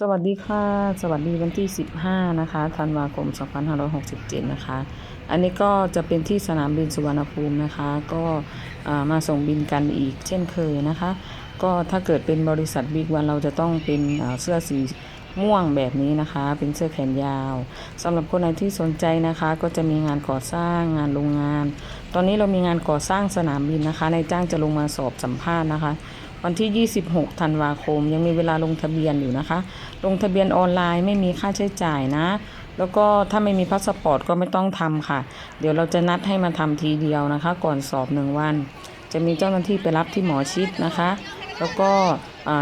สวัสดีค่ะ สวัสดีวันที่ 15 นะคะธันวาคม 2567 นะคะ อันนี้ก็จะเป็นที่สนามบินสุวรรณภูมินะคะ ก็มาส่งบินกันอีกเช่นเคยนะคะ ก็ถ้าเกิดเป็นบริษัทบิ๊กวันเราจะต้องเป็นเสื้อสีม่วงแบบนี้นะคะ เป็นเสื้อแขนยาวสำหรับคนไหนที่สนใจนะคะ ก็จะมีงานก่อสร้างงานโรงงาน ตอนนี้เรามีงานก่อสร้างสนามบินนะคะนายจ้างจะลงมาสอบสัมภาษณ์นะคะ วันที่ 26 ธันวาคม ยังมีเวลาลงทะเบียนอยู่นะคะ ลงทะเบียนออนไลน์ไม่มีค่าใช้จ่ายนะ แล้วก็ถ้าไม่มีพาสปอร์ตก็ไม่ต้องทำค่ะ เดี๋ยวเราจะนัดให้มาทำทีเดียวนะคะ ก่อนสอบหนึ่งวัน จะมีเจ้าหน้าที่ไปรับที่หมอชิดนะคะ แล้วก็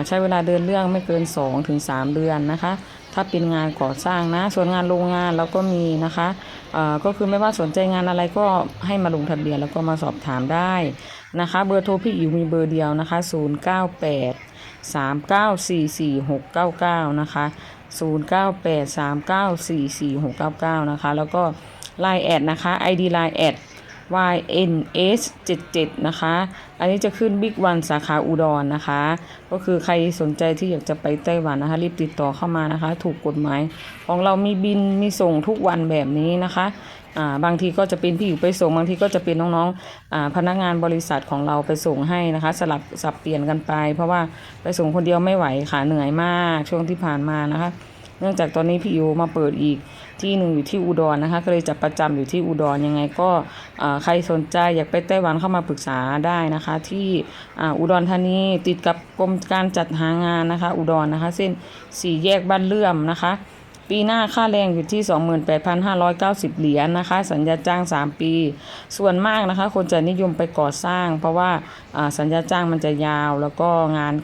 ใช้เวลาเดินเรื่องไม่เกิน 2-3ถึง3เดือนนะคะ ถ้าเป็นงานก่อสร้างนะ ส่วนงานโรงงานเราก็มีนะคะก็คือไม่ว่าสนใจงานอะไรก็ให้มาลงทะเบียนแล้วก็มาสอบถามได้ นะคะเบอร์โทรพี่อิ๋วมีเบอร์เดียวนะคะ 098 3944699 นะคะ 0983944699 นะคะ แล้วก็ Line แอดนะคะ ID Line แอด YNS 77 นะคะ อันนี้จะขึ้นบิ๊กวันสาขาอุดรนะคะ ก็คือใครสนใจที่อยากจะไปไต้หวันนะคะ รีบติดต่อเข้ามานะคะ ถูกกฎหมาย ของเรามีบินมีส่งทุกวันแบบนี้นะคะ บางทีก็จะเป็นพี่อยู่ไปส่ง บางทีก็จะเป็นน้องๆพนักงานบริษัทของเราไปส่งให้นะคะ สลับสับเปลี่ยนกันไป เพราะว่าไปส่งคนเดียวไม่ไหวค่ะเหนื่อยมากช่วงที่ผ่านมานะคะ เนื่องจากตอนนี้พี่ยูมาเปิดอีกที่หนึ่งอยู่ที่อุดรนะคะ ก็เลยจะประจำอยู่ที่อุดรยังไงก็ใครสนใจอยากไปไต้หวันเข้ามาปรึกษาได้นะคะ ที่อุดรธานีติดกับกรมการจัดหางานนะคะ อุดรนะคะ เส้นสี่แยกบ้านเลื่อมนะคะ ปีหน้าค่าแรงอยู่ที่ 28,590 เหรียญนะคะ สัญญาจ้าง 3 ปี ส่วนมากนะคะ คนจะนิยมไปก่อสร้าง เพราะว่าสัญญาจ้างมันจะยาว แล้วก็งาน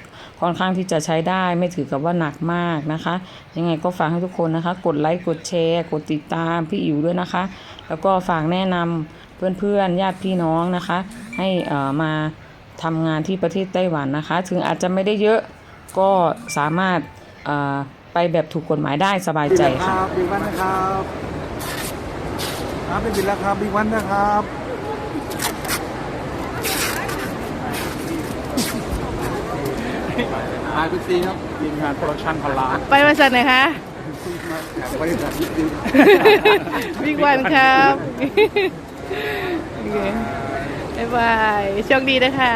ค่อนข้างที่จะใช้ได้ไม่ถือกับว่าหนักมากนะคะ ยังไงก็ฝากให้ทุกคนนะคะ กดไลค์ กดแชร์ กดติดตามพี่อิ๋วด้วยนะคะ แล้วก็ฝากแนะนำเพื่อนๆญาติพี่น้องนะคะ ให้มาทำงานที่ประเทศไต้หวันนะคะ ถึงอาจจะไม่ได้เยอะก็สามารถ ไปแบบถูกกฎหมายได้สบายใจค่ะบิ๊กวันนะครับครับเป็นบินแล้วครับบิ๊กวันนะครับไอพีซีครับทีมงานโปรดักชั่นพันล้านไปบริษัทไหนคะบริษัทยิปซีบิ๊กวันครับโอเคบ๊ายบายโชคดีนะคะ